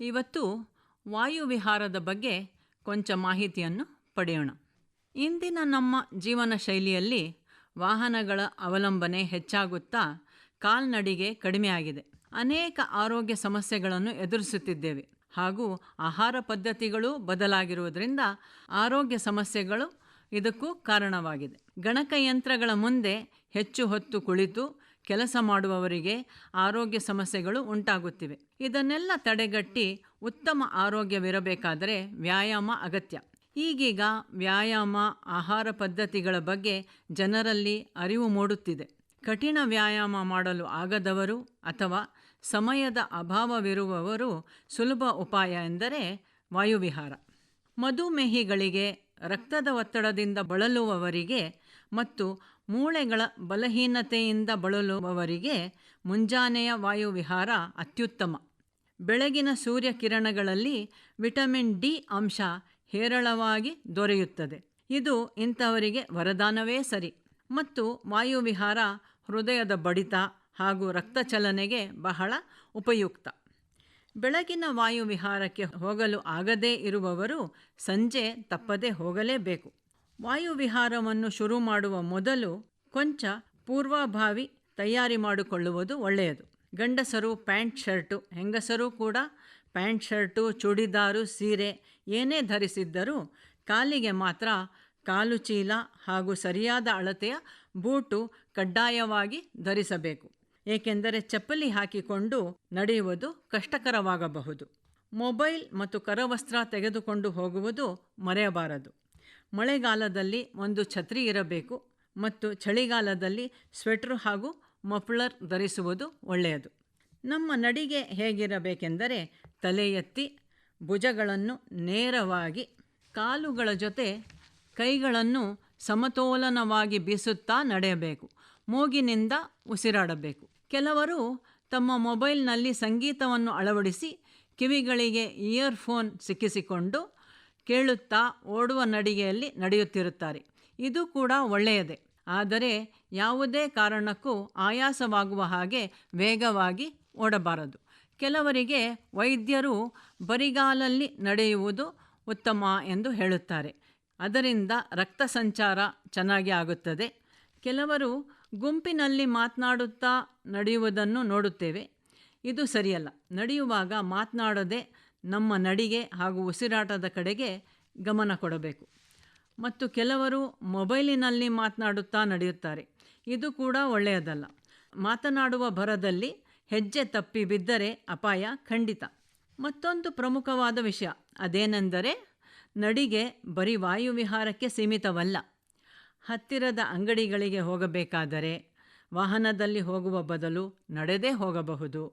ಇವತ್ತು ವಾಯುವಿಹಾರದ ಬಗ್ಗೆ ಕೊಂಚ ಮಾಹಿತಿಯನ್ನು ಪಡೆಯೋಣ. ಇಂದಿನ ನಮ್ಮ ಜೀವನ ಶೈಲಿಯಲ್ಲಿ ವಾಹನಗಳ ಅವಲಂಬನೆ ಹೆಚ್ಚಾಗುತ್ತಾ ಕಾಲ್ನಡಿಗೆ ಕಡಿಮೆಯಾಗಿದೆ. ಅನೇಕ ಆರೋಗ್ಯ ಸಮಸ್ಯೆಗಳನ್ನು ಎದುರಿಸುತ್ತಿದ್ದೇವೆ. ಹಾಗೂ ಆಹಾರ ಪದ್ಧತಿಗಳು ಬದಲಾಗಿರುವುದರಿಂದ ಆರೋಗ್ಯ ಸಮಸ್ಯೆಗಳು ಇದಕ್ಕೂ ಕಾರಣವಾಗಿದೆ. ಗಣಕಯಂತ್ರಗಳ ಮುಂದೆ ಹೆಚ್ಚು ಹೊತ್ತು ಕುಳಿತು ಕೆಲಸ ಮಾಡುವವರಿಗೆ ಆರೋಗ್ಯ ಸಮಸ್ಯೆಗಳು ಉಂಟಾಗುತ್ತಿವೆ. ಇದನ್ನೆಲ್ಲ ತಡೆಗಟ್ಟಿ ಉತ್ತಮ ಆರೋಗ್ಯವಿರಬೇಕಾದರೆ ವ್ಯಾಯಾಮ ಅಗತ್ಯ. ಈಗೀಗ ವ್ಯಾಯಾಮ, ಆಹಾರ ಪದ್ಧತಿಗಳ ಬಗ್ಗೆ ಜನರಲ್ಲಿ ಅರಿವು ಮೂಡುತ್ತಿದೆ. ಕಠಿಣ ವ್ಯಾಯಾಮ ಮಾಡಲು ಆಗದವರು ಅಥವಾ ಸಮಯದ ಅಭಾವವಿರುವವರು ಸುಲಭ ಉಪಾಯ ಎಂದರೆ ವಾಯುವಿಹಾರ. ಮಧುಮೇಹಿಗಳಿಗೆ ರಕ್ತದ ಒತ್ತಡದಿಂದ ಬಳಲುವವರಿಗೆ ಮತ್ತು ಮೂಳೆಗಳ ಬಲಹೀನತೆಯಿಂದ ಬಳಲುವವರಿಗೆ ಮುಂಜಾನೆಯ ವಾಯುವಿಹಾರ ಅತ್ಯುತ್ತಮ. ಬೆಳಗಿನ ಸೂರ್ಯಕಿರಣಗಳಲ್ಲಿ ವಿಟಮಿನ್ ಡಿ ಅಂಶ ಹೇರಳವಾಗಿ ದೊರೆಯುತ್ತದೆ. ಇದು ಇಂಥವರಿಗೆ ವರದಾನವೇ ಸರಿ. ಮತ್ತು ವಾಯುವಿಹಾರ ಹೃದಯದ ಬಡಿತ ಹಾಗೂ ರಕ್ತ ಚಲನೆಗೆ ಬಹಳ ಉಪಯುಕ್ತ. ಬೆಳಗಿನ ವಾಯುವಿಹಾರಕ್ಕೆ ಹೋಗಲು ಆಗದೇ ಇರುವವರು ಸಂಜೆ ತಪ್ಪದೇ ಹೋಗಲೇಬೇಕು. ವಾಯುವಿಹಾರವನ್ನು ಶುರು ಮಾಡುವ ಮೊದಲು ಕೊಂಚ ಪೂರ್ವಭಾವಿ ತಯಾರಿ ಮಾಡಿಕೊಳ್ಳುವುದು ಒಳ್ಳೆಯದು. ಗಂಡಸರು ಪ್ಯಾಂಟ್ ಶರ್ಟು, ಹೆಂಗಸರು ಕೂಡ ಪ್ಯಾಂಟ್ ಶರ್ಟು, ಚೂಡಿದಾರು, ಸೀರೆ ಏನೇ ಧರಿಸಿದ್ದರೂ ಕಾಲಿಗೆ ಮಾತ್ರ ಕಾಲು ಚೀಲ ಹಾಗೂ ಸರಿಯಾದ ಅಳತೆಯ ಬೂಟು ಕಡ್ಡಾಯವಾಗಿ ಧರಿಸಬೇಕು. ಏಕೆಂದರೆ ಚಪ್ಪಲಿ ಹಾಕಿಕೊಂಡು ನಡೆಯುವುದು ಕಷ್ಟಕರವಾಗಬಹುದು. ಮೊಬೈಲ್ ಮತ್ತು ಕರವಸ್ತ್ರ ತೆಗೆದುಕೊಂಡು ಹೋಗುವುದು ಮರೆಯಬಾರದು. ಮಳೆಗಾಲದಲ್ಲಿ ಒಂದು ಛತ್ರಿ ಇರಬೇಕು ಮತ್ತು ಚಳಿಗಾಲದಲ್ಲಿ ಸ್ವೆಟ್ರ್ ಹಾಗೂ ಮಫ್ಲರ್ ಧರಿಸುವುದು ಒಳ್ಳೆಯದು. ನಮ್ಮ ನಡಿಗೆ ಹೇಗಿರಬೇಕೆಂದರೆ ತಲೆ ಎತ್ತಿ ಭುಜಗಳನ್ನು ನೇರವಾಗಿ ಕಾಲುಗಳ ಜೊತೆ ಕೈಗಳನ್ನು ಸಮತೋಲನವಾಗಿ ಬೀಸುತ್ತಾ ನಡೆಯಬೇಕು. ಮೂಗಿನಿಂದ ಉಸಿರಾಡಬೇಕು. ಕೆಲವರು ತಮ್ಮ ಮೊಬೈಲ್ನಲ್ಲಿ ಸಂಗೀತವನ್ನು ಅಳವಡಿಸಿ ಕಿವಿಗಳಿಗೆ ಇಯರ್ಫೋನ್ ಸಿಕ್ಕಿಸಿಕೊಂಡು ಕೇಳುತ್ತಾ ಓಡುವ ನಡಿಗೆಯಲ್ಲಿ ನಡೆಯುತ್ತಿರುತ್ತಾರೆ. ಇದು ಕೂಡ ಒಳ್ಳೆಯದೇ. ಆದರೆ ಯಾವುದೇ ಕಾರಣಕ್ಕೂ ಆಯಾಸವಾಗುವ ಹಾಗೆ ವೇಗವಾಗಿ ಓಡಬಾರದು. ಕೆಲವರಿಗೆ ವೈದ್ಯರು ಬರಿಗಾಲಲ್ಲಿ ನಡೆಯುವುದು ಉತ್ತಮ ಎಂದು ಹೇಳುತ್ತಾರೆ. ಅದರಿಂದ ರಕ್ತ ಸಂಚಾರ ಚೆನ್ನಾಗಿ ಆಗುತ್ತದೆ. ಕೆಲವರು ಗುಂಪಿನಲ್ಲಿ ಮಾತನಾಡುತ್ತಾ ನಡೆಯುವುದನ್ನು ನೋಡುತ್ತೇವೆ. ಇದು ಸರಿಯಲ್ಲ. ನಡೆಯುವಾಗ ಮಾತನಾಡದೆ ನಮ್ಮ ನಡಿಗೆ ಹಾಗೂ ಉಸಿರಾಟದ ಕಡೆಗೆ ಗಮನ ಕೊಡಬೇಕು. ಮತ್ತು ಕೆಲವರು ಮೊಬೈಲಿನಲ್ಲಿ ಮಾತನಾಡುತ್ತಾ ನಡೆಯುತ್ತಾರೆ. ಇದು ಕೂಡ ಒಳ್ಳೆಯದಲ್ಲ. ಮಾತನಾಡುವ ಭರದಲ್ಲಿ ಹೆಜ್ಜೆ ತಪ್ಪಿ ಬಿದ್ದರೆ ಅಪಾಯ ಖಂಡಿತ. ಮತ್ತೊಂದು ಪ್ರಮುಖವಾದ ವಿಷಯ ಅದೇನೆಂದರೆ ನಡಿಗೆ ಬರೀ ವಾಯುವಿಹಾರಕ್ಕೆ ಸೀಮಿತವಲ್ಲ. ಹತ್ತಿರದ ಅಂಗಡಿಗಳಿಗೆ ಹೋಗಬೇಕಾದರೆ ವಾಹನದಲ್ಲಿ ಹೋಗುವ ಬದಲು ನಡೆದೇ ಹೋಗಬಹುದು.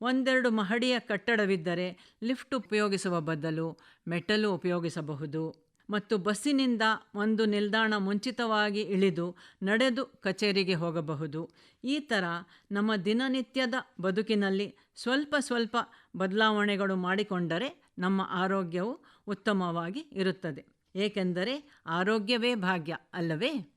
ಒಂದೆರಡು ಮಹಡಿಯ ಕಟ್ಟಡವಿದ್ದರೆ ಲಿಫ್ಟ್ ಉಪಯೋಗಿಸುವ ಬದಲು ಮೆಟ್ಟಲು ಉಪಯೋಗಿಸಬಹುದು. ಮತ್ತು ಬಸ್ಸಿನಿಂದ ಒಂದು ನಿಲ್ದಾಣ ಮುಂಚಿತವಾಗಿ ಇಳಿದು ನಡೆದು ಕಚೇರಿಗೆ ಹೋಗಬಹುದು. ಈ ಥರ ನಮ್ಮ ದಿನನಿತ್ಯದ ಬದುಕಿನಲ್ಲಿ ಸ್ವಲ್ಪ ಸ್ವಲ್ಪ ಬದಲಾವಣೆಗಳು ಮಾಡಿಕೊಂಡರೆ ನಮ್ಮ ಆರೋಗ್ಯವು ಉತ್ತಮವಾಗಿ ಇರುತ್ತದೆ. ಏಕೆಂದರೆ ಆರೋಗ್ಯವೇ ಭಾಗ್ಯ, ಅಲ್ಲವೇ?